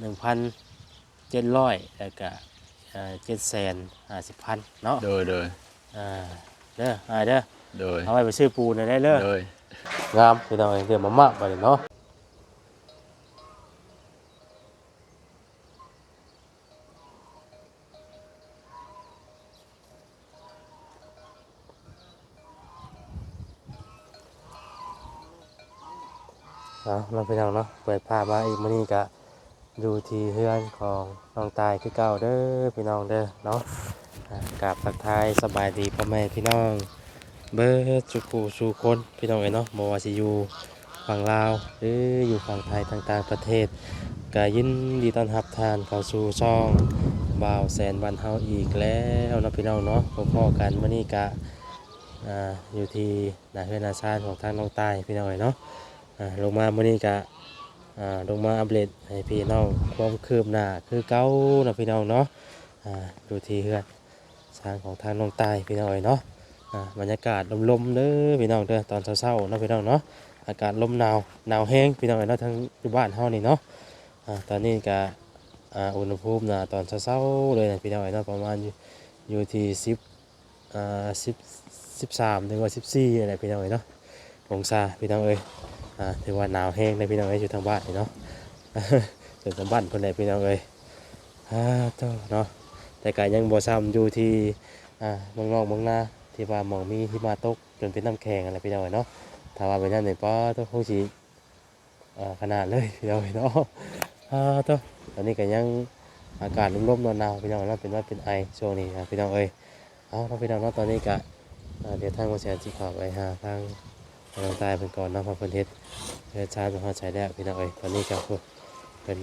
หนึ่งพันเจ็ดร้อยแล้วก็เจ็ดแสนห้าสิบพันเนาะโดยโดยอ่าเด้ออ่าเด้อโดยเอาไว้ไปซื้อปูนได้เด้อโดยงามพี่น้องเอ้ยเดี๋ยวมามาไปเนาะเอาเราไปทางเนาะเปิดภาพมาอีกมื้อนี้ก็ ดูที่เฮือนของน้องตายคือเก่าเด้อพี่น้องเด้อเนาะกราบทักทายสบายดีพ่อแม่พี่น้อง เบิร์ดสุขูสู่คนพี่น้องเอ๋เนาะบ่ว่าสิอยู่ฝั่งลาวหรืออยู่ฝั่งไทยต่างๆประเทศก็ยินดีต้อนรับทานเข้าสู่ช่องบ่าวแสนบันเฮาอีกแล้วนะพี่น้องเนาะพบพ่อกันมื้อนี้กะอ่าอยู่ที่หน้าเฮือนหน้าชานของทางน้องใต้พี่น้องเอ๋เนาะอ่าลงมามื้อนี้กะ อ่าลงมาอัปเดตให้พี่น้องความคืบหน้าคือเก่านาะพี่น้องเนาะอ่าดูทีเฮือนชานของทางน้องใต้พี่น้องเอ๋ยเนาะอ่าบรรยากาศลมๆเด้อพี่น้องเด้อตอนเช้าๆเนาะพี่น้องเนาะอากาศลมหนาวหนาวแห้งพี่น้องเนาะทั้งอยู่บ้านเฮานี่เนาะอ่าตอนนี้ก็อ่าอุณหภูมินะตอนเช้าๆเลยนะพี่น้องเนาะประมาณอยู่ที่10อ่า10 13ถึงว่า14อะไรพี่น้องเนาะองศาพี่น้องเอ้ย อ่าถือว่าหนาวแห้งเลยพี่น้องเอ้ยอยู่ทางบ้านนี่เนาะเป็นทางบ้านเพิ่นเลยพี่น้องเอ้ยอ่าเจ้าเนาะแต่ก็ยังบ่ซ้ำอยู่ที่อ่าเมืองนอกเมืองนาที่ว่าหมองมีที่มาตกจนเป็นน้ำแข็งอะไรพี่น้องเลยเนาะถ้าว่าเป็นนั่นเนี่ยป้าต้องคงสีอ่าขนาดเลยพี่น้องเนาะอ่าต้องตอนนี้ก็ยังอากาศร่มๆหนาวๆพี่น้องเนาะเป็นว่าเป็นไอช่วงนี้นะพี่น้องเอ้ยเอาเนาะพี่น้องเนาะตอนนี้ก็เดี๋ยวทางคนแสนสิเขับไปหาทาง ทางใต้เป็นก่อนเนาะพราะเพิ่นเฮ็ดเฮ็ดชาเป็นห้อใช้แล้วพี่น้องเอ้ยตอนนี้ก็เป็น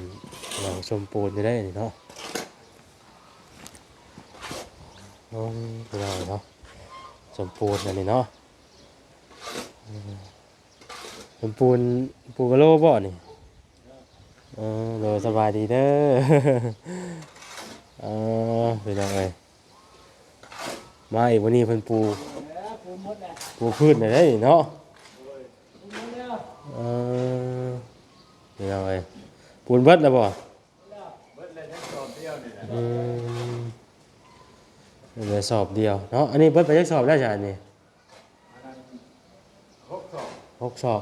หลังชมปูนอยู่ได้นี่เนาะน้องพี่น้องเนาะสมปูนอันนี้เนาะอืมปูนปูกะโลบ่นี่เออโดยสบายดีเด้อเออพี่น้องเอ้ยมาอีกวันนี้เพิ่นปู ปูพืชหน่อยได้เนาะ เออพี่น้องเอ้ยปูนเบิดแล้วบ่อืมเหลือสอบเดียวเนาะอันนี้เบิดไปยักสอบได้วจ้ะอันนี้หกสอบ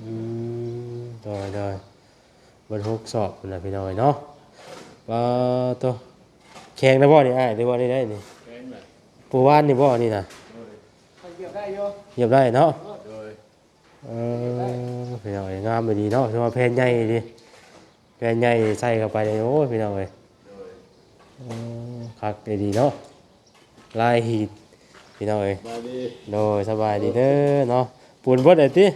อืมโดยโดยเบิดหกสอบพุ่นน่ะพี่น้อยเนาะว่าตัวแข่งนะบ่นี่อ้ายหรือว่านี่ได้นี่ปูว่านนี่บ่นี่น่ะเหยียบได้โยเหยียบได้เนาะโดย เออพี่น้อยงามไปดีเนาะถือว่าแผ่นใหญ่ดิแผ่นใหญ่ใส่เข้าไปเลยโอ้ยพี่น้องเอ้ยเออคักดีๆเนาะลายหีดพี่น้องเอ้ยมาดีโดยสบายดีเด้อเนาะปูนเบดเลยติ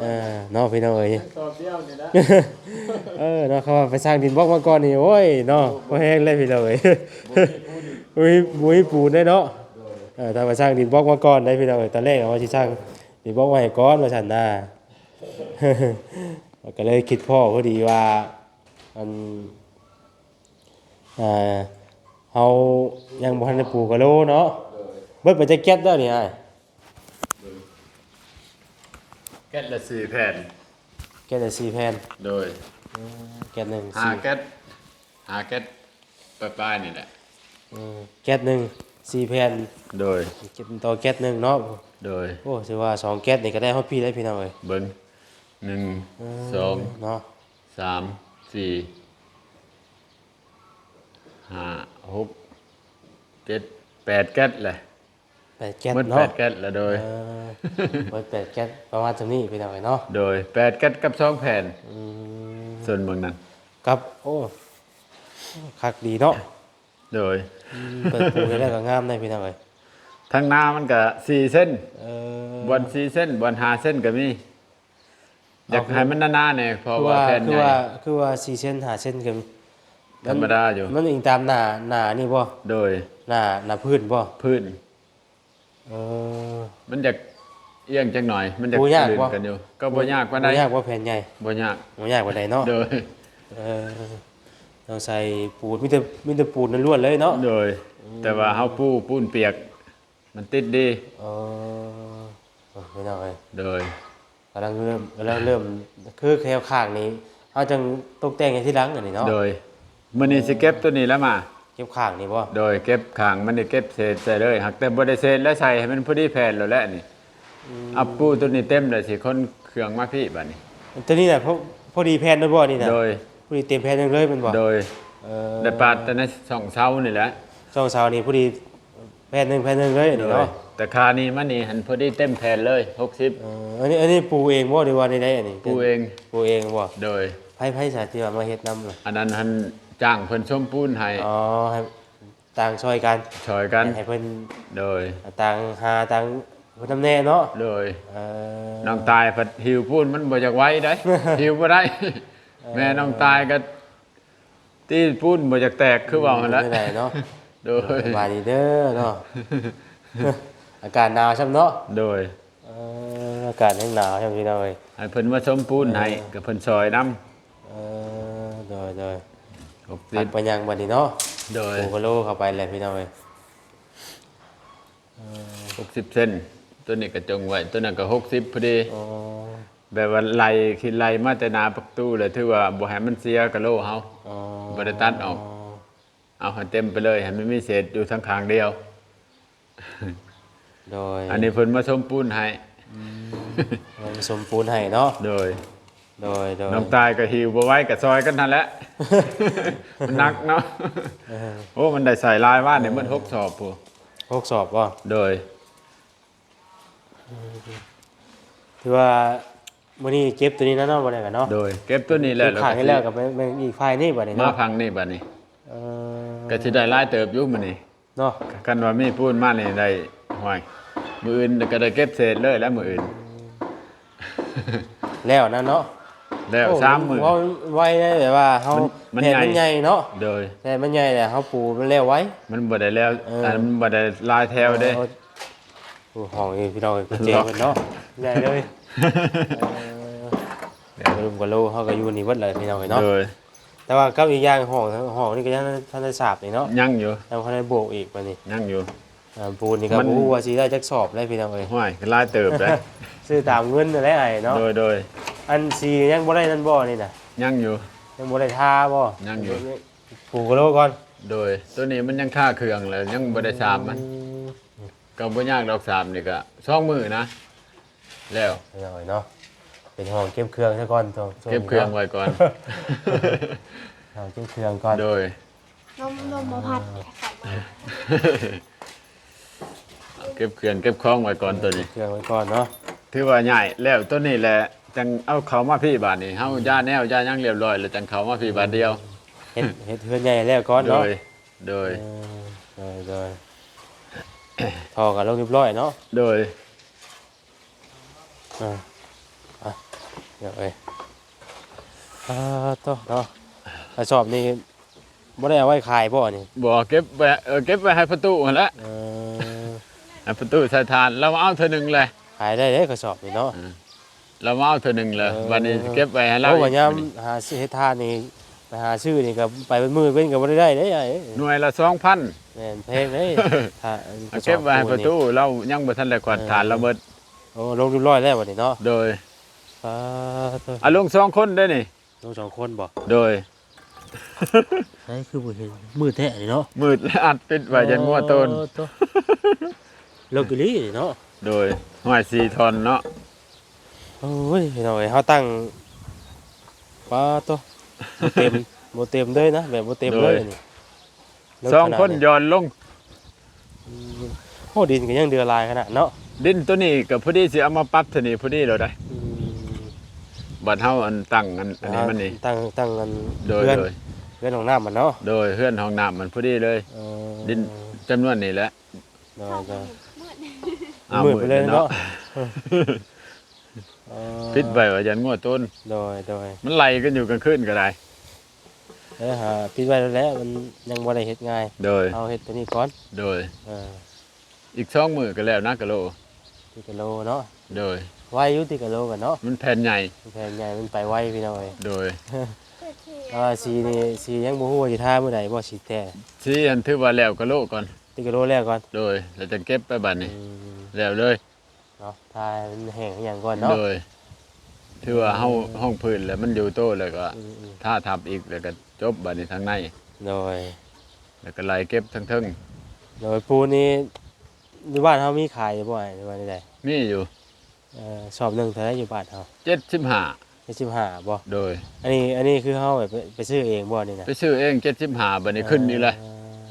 เออเนาะพี่น้องเอ้ยตอบเดียวนี่นะเออเนาะเขาว่าไปสร้างดินบล็อกมาก่อนนี่โอ้ยเนาะบ่แห้งเลยพี่น้องเอ้ยมุ้ยมุ้ยปูนได้เนาะเออถ้าไปสร้างดินบล็อกมาก่อนได้พี่น้องเอ้ยตอนแรกว่าสิสร้างดิ นบล็อกมาให้ก่อนว่าซั่นน่ะก็เลยคิดพ่อพอดีว่าอันอ่าเฮายังบ่ทันได้ปลูกกะโลเนาะเบิดไปจะเก็ตเด้อนี่อ้ายแก๊สละสี่แผ่นแก๊สได้สี่แผ่นโดยแก๊สหนึ่งหาสี่แก๊สหาแก๊สป้ายๆนี่แหละอืมแก๊สหนึ่ง สี่แผ่นโดยเก็บต่อแก๊สหนึ่งเนาะโดยโอ้ถือว่าสองแก๊สนี่ก็ได้ฮอดพี่ได้พี่น้องเอ้ยเบิ้งหนึ่งสองเนาะสามสี่ห้าหกเจ็ดแปดแก๊สเลยแปดแก๊สหมันแปเนาะดแก๊สละโดยเออเบิดแปดแก๊สประมาณเท่านี้พี่น้องเอ้ยเนาะโดยแปดแก๊สกับสองแผ่นอืมส่วนเมืองนั้นครับโอ้คักดีเนาะ โดยอืมเปิดปลูกได้ก็งามได้พี่น้องเอ้ยทั้งหน้ามันก็สี่เส้นเออบนสี่เส้นบนห้าเส้นก็มีอยากให้มันหนาๆเนี่ยเพราะคือว่าว่าแผ่นคืใหอญ่ว่าคือว่าสี่เส้นหาเส้นกันธรรมดาอยู่ มันอิงตามหน้าหน้านี่บ่โดยหน้าหน้าพื้นบ่พื้น เออ มันจะเอียงจังหน่อย มันจะบ่ยากลื่นบ่ กันอยู่ ก็บ่ยากปานใดบ่ยากว่าแผ่นใหญ่บ่ยากบ่ยากกว่าใดเนาะโดยเออ ต้องใส่ปูนมีแต่มีแต่ปูนล้วนๆเลยเนาะโดย แต่ว่าเฮาปูปูนเปียก มันติดดีเออเออไม่ต้องเลยโดยกำลังเริ่มกำลังเริ่มคือแควข้างนี้เฮาจังตกแต่งให้ที่หลังอันนี้เนาะโดยมื้อนี้สิเก็บตัวนี้แล้วมาเก็บข้างนี่บ่โดยเก็บขางมันได้เก็บเศษใส่เลยหากแต่บ่ได้เศษแล้วใส่ให้มันพอดีแผ่นแล้วแหละนี่เอาปูตัวนี้เต็มเลยสิคนเครื่องมาพี่บัดนี้ตัวนี้น่ะพอพอดีแผ่นด้วยบ่นี่น่ะโดยพอ ดีเต็มแผ่นหนึงเลยแมันบ่โดยเออได้ปาดแต่ในสองเช้านี่แหละช่องเสานี่พอดีแผ่นหนึงแผ่นหนึงเลยอันโดนี้ยเนาะแต่คานี้มันนี่หันพอดีเต็มแผ่นเลย60เอออันนี้อันนี้ปูเองบ่หรือว่าได้ๆอันนี้ปูเองปูเองบ่โดย ไผๆสาที่ว่ามาเฮ็ดนำน่ะอันนั้นหันจ้างเพิ่นชมปูนให้อ๋อให้ต่างช่วยกันช่วยกัน ให้เพิ่นโดย ต่างหาต่างเพิ่นนำแน่เนาะโดยเออน้องตายผัดหิวปูนมันบ่อยากไว้ได้ หิวบ่ได้ แม่น้องตายก็ตีปูนบ่อยากแตกคือว่ามันแหล้วไม่ได้เนาะโดยสบายดีเด้อเนาะอากาศหนาวใช่เนาะโดยเอออากาศแห้งหนาวใช่พี่น้องเอ้ยให้เพิ่นมาชมปูนให้กับเพิ่นซอยน้เออโดยโดยำหกตัสิดบไปยังบัดนี้เนาะโดยปูกะโลเข้าไปเลยพี่น้องเอ้ยหกสิบเซนตัวนี้ก็จงไว้ตัวนั้นก็หกสิบพอดีอ๋อ แบบว่าไล่คิดไล่มาแต่หนาประตูเลยถือว่าบ่ให้มันเสียกะโลเฮาอ๋อบ่ได้ตัดออก เอาให้เต็มไปเลยให้มันมีเศษอยู่ทั้งข้างเดียว โดยอันนี้เพิ่นมาชมปูนให้ผสมปูนให้เนาะโดย โดยโดยน้องตายก็หิวบ่ไหว้ก็ซอยกันนั่นแหละมันหนักเนาะโอ้มันได้ใส่ลายว่านนี่มันหกสอบพูพวกสอบบ่โดย ถือว่า มื้อนี้เก็บตัวนี้นะเนาะบ่ได้กันเนาะโดย เก็บตัวนี้แหละเก็บข้างให้แล้วกับแม่งอีกฝ่ายนี่บัดนี้มาเนาะพังนี่บัดนี้ เออก็สิได้ลายเติบอยู่มื้อนี้เนาะกันว่ามีปูนมานี่ได้ห่วยมืออื่นก็ได้เก็บเศษเลยแล้วมืออื่น แล้วนั่นเนาะแล้วโอ้สามมือว่าไว้ได้แบบว่าเฮามันแผ่นมันใหญ่ใหญ่เนาะโดย แผ่นมันใหญ่แต่เฮาปูมันแล้วไว้ มันบ่ได้แล้วเออแต่มันบ่ได้ลายแถวเด้ โอ้ห้องนี้พี่น้องเป็นเจเพิ่นเนาะใหญ่เลย เดี๋ยวลุงกับโลเฮาก็อยู่นี่เบิดเลยพี่น้องเนาะโดยแต่ว่ากับอีกอย่างห้องห้องนี่ก็ยังทันได้สาบนี่เนาะยังอยู่ยังทันได้โบกอีกบัดนี้ยังอยู่ อ่าปูนนี่ก็มันบ่ฮู้ว่าสิได้จักสอบเลยพี่น้องเอ้ยห่วยลายเติบได้ ซื้อตามเงินนั่นแหละไอ้เนาะ โดยโดยอันสียังบ่ได้นั่นบ่นี่น่ะ ยังอยู่ ยังบ่ได้ทาบ่ยังอยู่ ปูกับโลก่อนโดย ตัวนี้มันยังค่าเครื่องเลยยังบ่ได้สามมันอืมก็บ่ยากดอกสามนี่ก็สองมือนะ แล้วพี่น้องเอ้ยเนาะเป็นห้องเก็บเครื่องซะก่อนตรงช่วเก็บเครื่องนี้ไว้ก่อนเนาะเอาเก็บเครื่องก่อน โดย นมนมมะพัดใส่มาเก็บเครื่องเก็บของไว้ก่อนตัวนี้เครื่องไว้ก่อนเนาะถือว่าใหญ่แล้วตัวนี้แหละจังเอาเขามาพี่บาทนี่เฮาย่าแนวย่ายังเรียบร้อยแล้วจังเขามาพี่บาทเดียว เฮ็ดเฮ็ดเฮือนใหญ่แล้วก่อนโดเนาะย โดย เออโดยโดยทอกันลงเรียบร้อยเนาะโดย อ่าอะเดี๋ยวเอ้ยอ่าต่อเนาะกระสอบนี่บ่ได้เอาไว้ขายบ่นี่บ่เก็บไว้เออเก็บไว้ให้ประตูหั่นแหละเออให้ประตูใส่ทานเรามาเอาเทื่อหนึงเลย ขายได้เด้กระสอบนี่เนาะ เรามาเอาเทื่อหนึงเลยเออ วันนี้เก็บไว้ให้เราโอ้อีว่ากยามวันนี้หาซื้อเฮ็ดทานนี่ไปหาซื้อนี่ก็ไปเป็นมื้อเป็นก็บ่ได้ได้เด้ไอ้หน่วยละ2,000แม่นเพลงเด้ ถ้าอันกเอาระสเก็อบบไว้ให้ประตูนี่เรายังบ่ทันได้กวาดทานเราเบิด โอ้ลงเรียบร้อยแล้วบัดนี้เนาะโดยอ่าตัวเอาลงสองคนได้นี่ ลงสองคนบ่โดย ใช่คือบ่เห็นมือแท้นี่เนาะมืดและอัดปิดไว้ยันงัวต้น โอ้ตัวเลิกกะลีนี่เนาะโดยห้อย4ทอนเนาะโอ้ยพี่น้องเอ้ยเฮาตั้งปลาตัวบ่เต็มบ่เต็มเลยนะแบบบ่เต็มเลยอันนี่เลิกสองขนาดคนย้อนลงโอ้ดินก็ยังเดือลายขนาดเนาะ ดินตัวนี้ก็พอดีสิเอามาปรับเท่านี้พอดีเราได้อืมบัดเฮาอันตั้งอันอันนี้มันนี่ตั้งตั้งกันโดยเพื่อนโดยเพื่อนของน้ำมันเนาะโดยเฮือนห้องน้ำมันพอดีเลย เออดิน จำนวนนี้แหละโดยโดยอ้าวมืดไปเลยเนาะ เออปิดไว้ว่ายันงัวต้น โดยโดยมันไล่กันอยู่กลางคืนก็ได้ เอ้ยหาปิดไว้แล้วแหละมันยังบ่ได้เฮ็ดง่ายโดย เอาเฮ็ดตัวนี้ก่อนโดย เอออีกสองมือก็แล้วนะกะโล ที่กิโลเนาะโดยไวอยู่ที่กิโลกันเนาะมันแผ่นใหญ่แพงใหญ่มันไปไวพี่น้องเอ้ยโดยอ่าสีนี่สียังบ่ฮู้ว่าสิทามื้อใดบ่สิแท้ที่อันถือว่าแล้วกะโลก่อนที่กิโลแรกก่อนโดยแล้วจะเก็บไปบัดนี้อืมแล้วเลยเนาะทามันแห้งอหย่างก่อนเนาะโดยถือว่าเฮาห้องพื้นแล้วมันอยู่โตแล้วก็อืมถ้าทับอีกแล้วก็จบบัดนี้ทางใน ๆโดยแล้วก็ไล่เก็บทั้งเทิงโดยปูนี่ ในบ้านเฮามีขายบ่อยในบ้านใดมีอยู่เอ่อสอบหนึงเท่าไหร่อยู่บ้านเฮา75 75บ่โดย อันนี้อันนี้คือเฮาแบบไปไปซื้อเองบ่นี่นะไปซื้อเอง75บัดนี้ขึ้นนี่แหละเอ่อ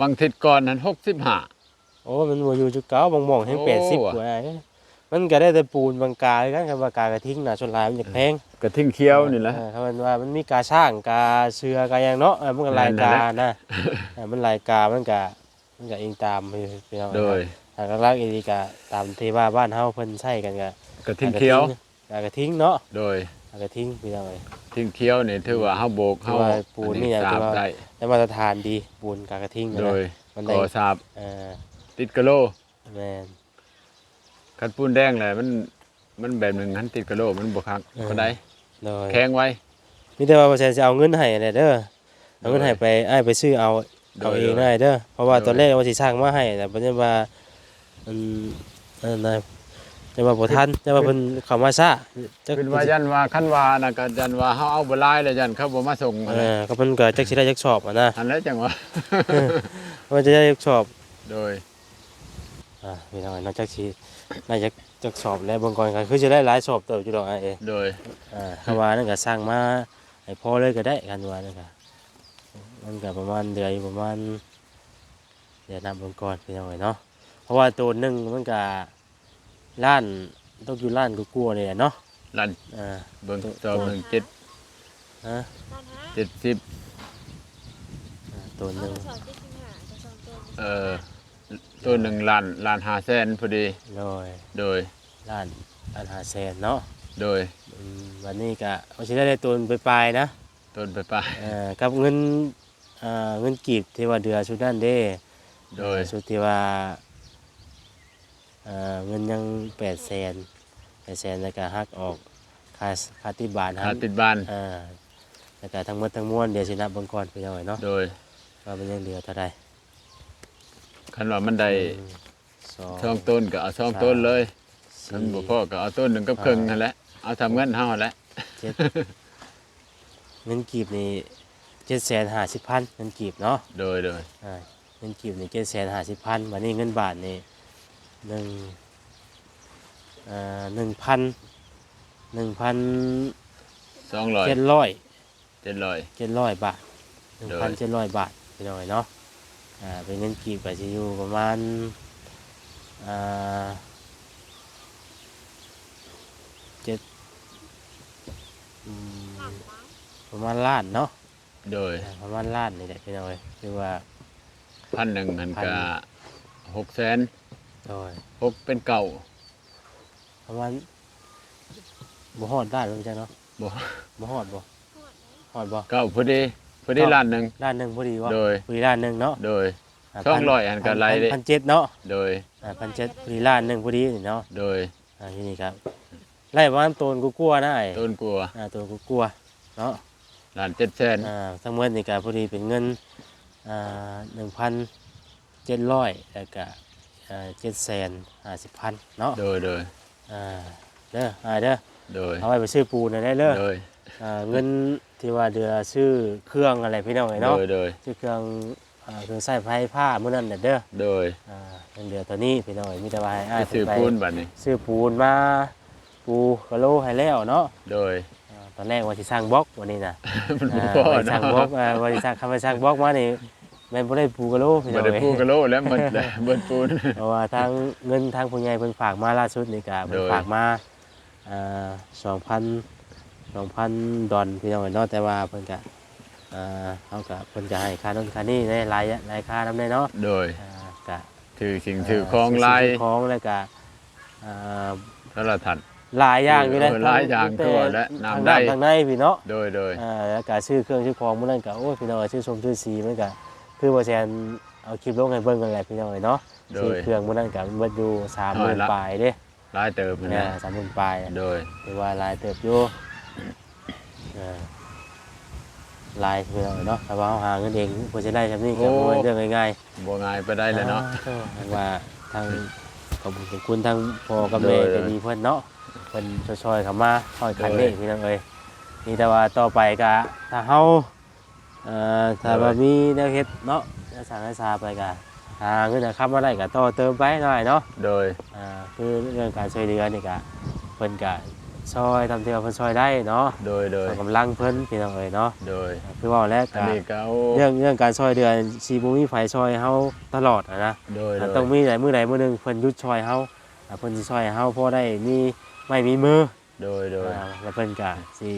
วังทิศก่อนนั้น65โอ้มันบ่อยู่จุดเก่าบางหม่องแฮงโอ้80กว่าไอ้มันก็ได้แต่ปูนบางกาคือกันครับว่ากากระทิ้งน่ะส่วนหลายมันจะแพงกระทิ่งเขียวนี่แหละ เออครับมันว่ามันมีกาช่างกาเชือกาหยังเนาะเออมันก็หลายนั่นกาแหละนะเออมันหลายกามันก็ มันก็เองตามไปพี่น้องโดยทางลักๆอีกก็ตามที่ว่าบ้านเฮาเพิ่นใช้กันก็กระทิ่งเขียวกากระทิ้งเนาะโดยกากระทิ้งพี่น้องเอ้ยทิ่งเขียวนี่ถือว่าเฮาโบกเฮาถือว่าปูนนี่อัถือสาบว่าได้ได้มาตรฐานดีปูนกากระทิ้งโดนะยมันก่ได้อสาบเออติดกะโลแม่นคันปูนแดงแหละมันมันแบบหนึงหันติดกะโลมันบ่คักเออก็ได้โดยแข็งไว้มีแต่ว่าบ่ใช่จะเอาเงินให้แหละเด้อเอาเงินให้ไปอ้ายไปซื้อเอาโด เอายเองโดยได้เด้อเพราะว่าโดยตอนแรกว่าสิสร้างมาให้แต่ปัจจุบันมันนั่นนะจะมาบ่ทันจะมาเพิ่นเข้ามาช้าจะคือว่ายันว่าคันว่าน่ะก็ยันว่าเฮาเอาบ่หลายแล้วยันเขาบ่มาส่งเออก็เพิ่นก็จักสิได้จักสอบอะนะอันแล้วจังว่ามันจะได้จักสอบโดยอ่าพี่น้องนอกจากสิได้จักจักสอบแล้วเบิ่งก่อนก็คือจะได้หลายสอบเติบอยู่ดอกอ้ายเอ้ยโดยอ่าคำว่านั่นก็สร้างมาให้พอเลยก็ได้กันว่านั่นก็ มันก็ประมาณเดือนอยู่ประมาณเดือนนับเบิ่งก่อนพี่น้องเอ้ยเนาะเพราะว่าตัวหนึงมันก็ล้านต้องอยู่ล้านก็กลัวาๆนี่แหละเนาะลั่นอ่าเบิ่งจอบหนึ่งเจ็ดฮะบ้านฮะเจ็ดสิบอ่าตัวหนึงสอนที่สิงหาจะสอนตัวเอ่อตัวหนึ่งล้านล้านห้าแสนพอดีโดยโดยล้านล้านหาแสนเนาะโดยอืมวันนี้ก็เอาสิได้ได้ตัวไปปลายๆนะต้นไปปลายเอ่อกับเงิน อ่าเงินกีบที่ว่าเดือชุดนั้นเด้โดย ชุดที่ว่าเอ่อเงินยังแปดแสนแปดแสนแล้วก็หักออกค่าค่าที่บานหาหักติดบ้าน อ่าแล้วก็ทั้งหมดทั้งมวลเดี๋ยวสินับเบิ่งก่อนไปหน่อยเนาะโดยว่ามันยังเหลือเท่าใดคันว่ามันได้หนึ่งสอง ช่องต้นก็เอาช่องต้นเลยคันสี่บ่พอก็เอาต้นหนึ่งกับครึ่งนั่นแหละเอาทำเงินเฮาหั่นแหละ เจ็ด เงินกีบนี่ เจ็ดแสนห้าสิบพันเงินกีบเนาะโดยโดยอ่าเงินกีบนี่เจ็ดแสนห้าสิบพันวันนี้เงินบาทนี่หนึ่งอ่าหนึ่งพันหนึ่งพันสองร้อยเจ็ดร้อยเจ็ดร้อยเจ็ดร้อยบาทหนึ่งโดพันยเจ็ดร้อยบาทไปหน่อยเนาะอ่าเป็นเงินกีบก็จะอยู่ประมาณอ่าเจ็ดอืมประมาณล้านเนาะ โดยอ่าประมาณล้านนี่แหละพี่น้อยคือว่าพันหนึ่งหันพันก็หกแสนโดยหกเป็นเก่าประมาณบ่ฮอดล้านรู้จักเนาะบ่บ่ฮอดบ่ฮอดบ่เก่าพอดีพอดีล้านหนึ่งล้านหนึ่งพอดีวะโดยพอดีล้านหนึ่งเนาะโดยช่องร้อยอันก็ไล่เด้พันเจ็ดเนาะโดยอ่าพันเจ็ดพอดีล้านหนึ่งพอดีนี่เนาะโดยอ่าที่นี่ครับไล่ประมาณตัวกูกลัวนะไอ้ต้นกลัวอ่าตัวกูกลัวเนาะ ล้านเจ็ดแสนอ่าทั้งหมดนี่ก็พอดีเป็นเงินอ่าหนึ่งพันเจ็ดร้อยแล้วก็อ่าเจ็ดแสนห้าสิบพันเนาะโดยโดยอ่าเด้ออ่าเด้อโดยเอาไว้ไปซื้อปูนนะได้เด้อโดยอ่าเงินที่ว่าเดือซื้อเครื่องอะไรพี่น้องไอ้โดเนาะยโดยซื้อเครื่องอ่าเครื่องใส่ไฟผ้ามื้อนั้นน่ะเด้อโดยอ่าเงินเดือตัวนี้พี่น้องมีแต่ว่าให้อ้ายไปซื้อเพิ่นปูนบัดนี้ซื้อปูนมาปูกะโหลให้แล้วเนาะโดย อ่าตอนแรกว่าสิสร้างบล็อกวันนี้น่ะมันบ่อ่าพอว่าสิสเนาะร้างบล็อกอ่าว่าสิสร้างคำว่าสร้างบล็อกมานี่แม่นบ่ได้ปูกะโหลพี่น้บ่องได้เอ้ย พูดกะโลแล้วมันเลยเบิ่นปูน เพราะว่าทางเงินทางผู้ใหญ่เพิ่นฝากมาล่าสุดนี่ก็เพิ่นโดย ฝากมาอ่า2,000 2,000ดอลพี่น้องเอ้ยเนาะแต่ว่าเพิ่นก็อ่าเฮาก็เพิ่นก็ให้ค่านั้นค่านี้ได้หลายหลายค่านำได้เนาะโดยอ่าก็ถือสิ่งถือของลายซื้อของแล้วก็อ่าโทรทัศน์ หลายอย่างอยู่เลยเออหลายอย่างแต่ทั่วและทางน้ำได้ ทางในพี่เนาะโดยโดยอ่าแล้วก็ซื้อเครื่องซื้อของมื้อนั้นก็โอ้ยพี่น้องซื้อชมซื้อสีมันก็คือว่าแซนเอาคลิปลงให้เบิ่งกันแหละพี่น้องเอ้ยเนาะโดซื้อย เครื่องมื้อนั้นก็เบิดอยู่น้อยละ 30,000ปลายเด้ลายเติมมันเนี่ยนะ30,000ปลาย โดยถือว่าหลายเติบอยู่อ่าหลายพี่น้องเอ้ยเนาะถ้าว่าเราหาเงินเองบ่สิได้แบบนี้ก็บ่เป็นเรื่องง่ายๆบ่ง่ายไปได้เลยเนาะอ่าก็ว่าทางขอบคุณขอบคุณทางพ่อกับแม่โดยใจดีเพิ่นเนาะโเพิ่นช่วยๆเข้ามาช่วยกันนี่พี่น้องเอ้ยนี่แต่ว่าต่อไปก็ถ้าเฮาเอ่อถ้าว่ามีแนวเฮ็ดเนาะแนวสร้างแนวสาไปก็หาเงินนะครับมาได้ก็ต่อเติมไปหน่อยเนาะโดยอ่าคือเรื่องการช่วยเหลือนี่ก็เพิ่นก็ช่วยทำที่ว่าเพิ่นช่วยได้เนาะโดยโดยส่วนกำลังเพิ่นพี่น้องเอ้ยเนาะโดยคือว่าแล้วอันก็นี้ก็เอาเรื่องเรื่องการช่วยเดือนชีบุมีไฟช่วยเฮาตลอดอะนะ โดยโดอ่ายต้องมีไหนมือไหนมือหนึงเพิ่นหยุดช่วยเฮาอ่าเพิ่นสิช่วยเฮาพอได้มี ไม่มีมือโดยโดยอ่าแล้วเพิ่นก็สิ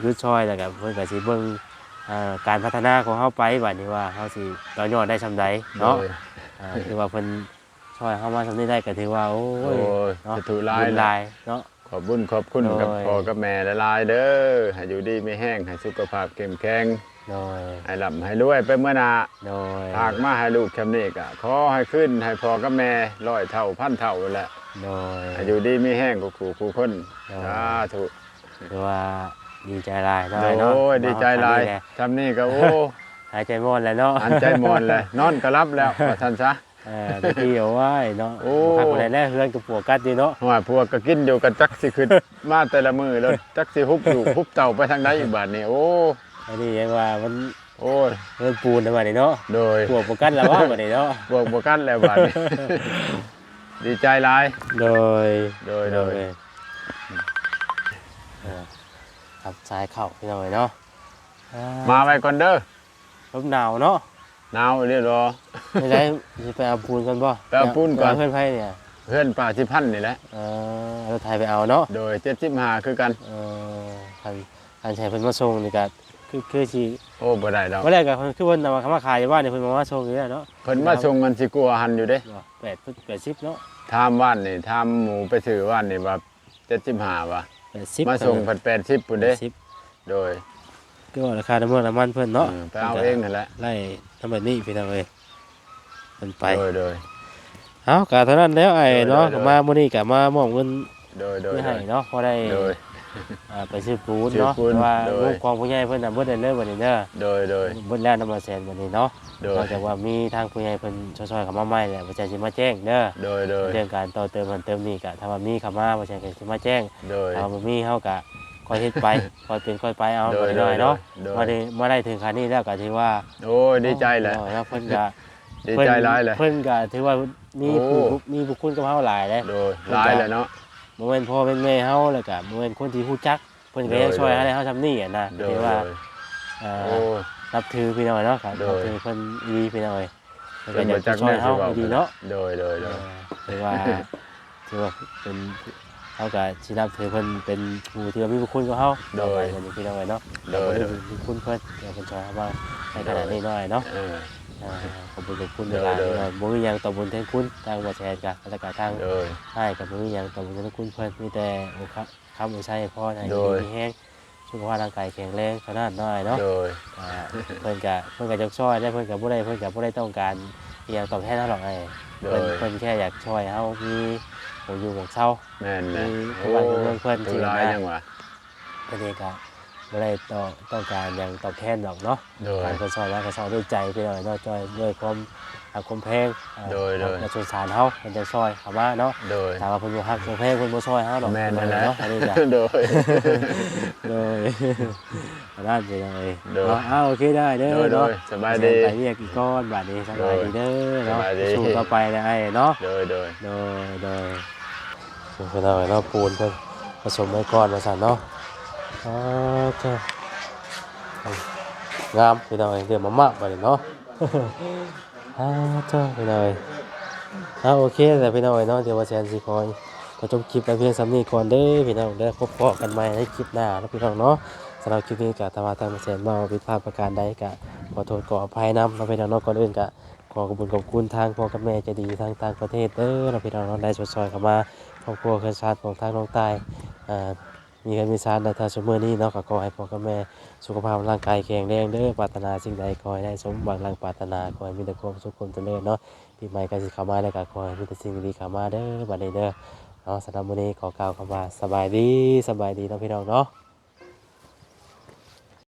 หยุดช่วยแล้วก็เพิ่นก็สิเบิ่งอ่าการพัฒนาของเฮาไปบัดนี้ว่าเฮาสิต่อยอดได้ซำใดเนาะโดยอ่าคือว่าเพิ่นช่วยเฮามาซำนี้ได้ก็ถือว่าโอ้โอ้ยยเนาะจะถูลายบุญหแล้ลายเนาะ ขอบบุญขอบคุณโดยกับพ่อกับแม่หลายๆเด้อให้อยู่ดีไม่แห้งให้สุขภาพเข้มแข็งโดยให้ร่ำให้รวยไปเมื่อหนา โดย หากมาให้ลูกแคมนี้ก็ขอให้ขึ้นให้พ่อกับแม่ร้อยเท่าพันเท่านั่นแหละ โดยให้อยู่ดีม่แห้งกูขู่คู่คนโดยสาธุคือว่าดีใจหลายเนาะเนาะโอ้ยดีใจหลายทำนี่ก็โอ้หายใจม่วนแล้วเนาะอันใจมอนเลยนอนก็รับแล้วท่านซะเออตะกี้เอาไว้เนาะโอ้พักไหนแน่เฮือนกับปวกัดดีเนาะหัวพวก็กินอยู่กันจักสิขึ้นมาแต่ละมือแล้วจักสิฮุบอยู่ฮุบเต่าไปทางใดอีกบาทนี่โอ้อันนี้ยังว่ามันโอ้ยเฮือนปูนนะบัดนี้เนาะโดยปวปวกกัดแล้วว่าบัดนี้เนาะบวกบวกกันแล้วบาทนี่ ดีใจหลาย โดยโดยโดย เออครับสายเข่าพี่น้อยเนาะอ่มาไว้ก่อนเด้อลมหนาวเนาะหนาวเรียบร้อยไม่ได้จะไปเอาปูนกันบ่ไปเอาปูนก่อนไปเาเพื่อนไพ่เนี่ยเพื่อนป่าชิพันธ์นี่แหละ เออเอารถไทยไปเอาเนาะ โดยเจ็ดสิบห้าคือกัน เออคันคันใช้เพิ่นมาส่งนี่ก็ คือคือสิโอ้บ่ได้ดอกว่าแรกก็เพิ่นคือเพิ่นเอามาเขามาขายอยู่บ้านนี่เพิ่นมาว่าส่งอยู่แล้วเนาะเพิ่นมาส่งมันสิกลัวหันอยู่เด้แปดแปดสิบเนาะทามว่านนี่ทามหมูไปถือว่านนี่ว่าเจ็ดสิบห้าว่ะแปดสิบมาส่งผัดแปดสิบปุ่นเด้สิบโดยก็ราคาน้ำมันน้ำมันเพิ่นเนาะอืมไปเอาเองนั่นแหละไล่ทำแบบนี้พี่น้องเอ้ยเพิ่นไปโดยโดยเอากะเท่านั้นแล้วไอ้เนาะโดยโดยมามื้อนี้ก็มามอบเงินโดยโดยไม่โดให้ยเนาะพอได้โดย อ่าไปซื้อปูนซื้อเนาะปูนแต่ว่าโดย ลูกของผู้ใหญ่เพิ่นน่ะเบิดได้เลยบัดนี้เด้อโดยโดย เบิดแล้วนำมาแสนบัดนี้เนาะโดนอยกจากว่ามีทางผู้ใหญ่เพิ่นช่วยๆเข้ามาใหม่แหละบ่ใช่สิมาแจ้งเด้อโดยโดยเรื่องการต่อเติมมันเติมนี่ก็ถ้าว่ามีเข้ามาบ่ใช่ก็สิมาแจ้งโดย ถ้าว่าบ่มีเฮาก็ค่อยเฮ็ดไป ค่อยเป็นค่อยไปเอาโดไปยหน่อยๆเนาะโดย มาได้มาได้ถึงขั้นนี้แล้วก็ถือว่าโอ้ยดีใจแหละเนาะเพิ่นก็ ดีใจร้ายเลยเพิ่นก็ถือว่ามีผู้โอ้ มีบุคคลกับเฮาหลายเด้โดยร้ายเลยเนาะ บ่แม่นพ่อเป็นแม่เฮาแล้วก็บ่แม่นคนที่ฮู้จักเพิ่นก็ยังโดยช่วยให้เฮาทำนี่อะนะโดยถือโดว่ายอ่าโอ้ยนับถือพี่น้อยเนาะครับโดยนับถือเพิ่นดีพี่น้อยเพิ่นเป็ก็นอยาบ่กจัจะกช่วยแม่เฮาสิว่าดีเนาะโดยโดยเอโดยอถือว่าถือว่าเป็นเฮาก็สินับถือเพิ่นเป็นผู้ที่ว่ามีบุญคุณกับเฮาโดยต่อไปกันพี่น้อยเนาะโดยเราก็ได้บุญคุณเพิ่นเดี๋ยวเพิ่นช่วยเฮามาในขนาดนี้หน่อยเนาะเออ อ่าขอบคุณขอบคุณโดยหลายโดยๆหน่อยบ่มีหยังต่อบุญแทนคุณทางบ่แชร์กันแล้วก็ทางโดยให้กับบ่มีหยังต่อบุญแทนคุณเพิ่นมีแต่โอ้ครับคำอุชัยพ่อให้โดย มีแห้งสุขภาพร่างกายแข็งแรงขนาดน้อยเนาะ โดย อ่าเพิ่นก็เพิ่นก็จะช่วยได้เพิ่นก็บ่ได้เพิ่นก็บ่ได้ต้องการอหย่างตอบแทนเฮาหรอกไอ้โดเพิ่นย เพิ่นแค่อยากช่วยเฮามีของอยู่ของเช่าแม่นแม่มีโอ้บ้านเมืองเพิ่นถูสิร้ายนะยังวะ เพิ่นเองก็ บ่ได้ต้องต้องการอย่างตอบแทนหรอกเนาะโดย การเพิ่นช่วยแล้วก็ช่วยด้วยใจไปหน่อยเนาะช่วยด้วยความรักความแพงอ่าโดยโดย และสงสารเฮาเพิ่นจะช่วยเข้ามาเนาะโดยถ้าว่าเพิ่นบ่ฮักบ่แพงเพิ่นบ่ช่วยเฮาดอกแม่นนั่นแหละ เนาะอันนี้ก็โดย โดยด้านเป็นยังไงโดย เนาะอ้าวโอเคได้เด้อโดยโดเนาะยสบายดี ไปเรียกอีกก้อนบาดนี้สบายดีเด้อเนาะสบายดี สู้ต่อไปนะไอ้เนาะ โดยโดย โดยโดยเป็นเอาไว้เนาะปูนเพิ่นผสมไว้ก่อนมาสั่นเนาะอ้าวเจ้า งามเป็นเอาไว้เดี๋ยวมามากบาดนี้เนาะอาเจ้าเป็นเอาไว้อ้าโอเคแต่เป็นเอาไว้เนาะเดี๋ยวว่าแซนสิคอยก็จบคลิปไปเพียงสำนีก่อนเด้อพี่น้องเด้อพบกันใหม่ในคลิปหน้าแล้วพี่น้องเนาะสำหรับคลิปนี้กะทว่าทางเสียนมาผิดพลาดประการใดกะขอโทษขออภัยนำเราไปทางนอกก่อนอื่นกะขอขอบคุณขอบคุณทางพ่อกับแม่ใจะดีทางต่างประเทศเด้อเราไปทางน้องได้สดซอยเข้ามาครอบครัวเครือชาติของทางน้องตายอ่า มีกันมีสารในทางสมอนี้เนาะก็ขอให้พ่อกับแม่สุขภาพร่างกายแข็งแรงเด้อปรารถนาสิ่งใดขอให้ได้สมหวังรังปรารถนาขอให้มีแต่ความสุขความเจริญเนาะปีใหม่ก็สิเข้ามาแล้วก็ขอให้มีแต่สิ่งดีๆเข้ามาเด้อบัดนี้เด้อเนาะสำหรับมื้อนี้ขอกล่าวคำว่าสบายดีสบายดีเนาะพี่น้องเนาะ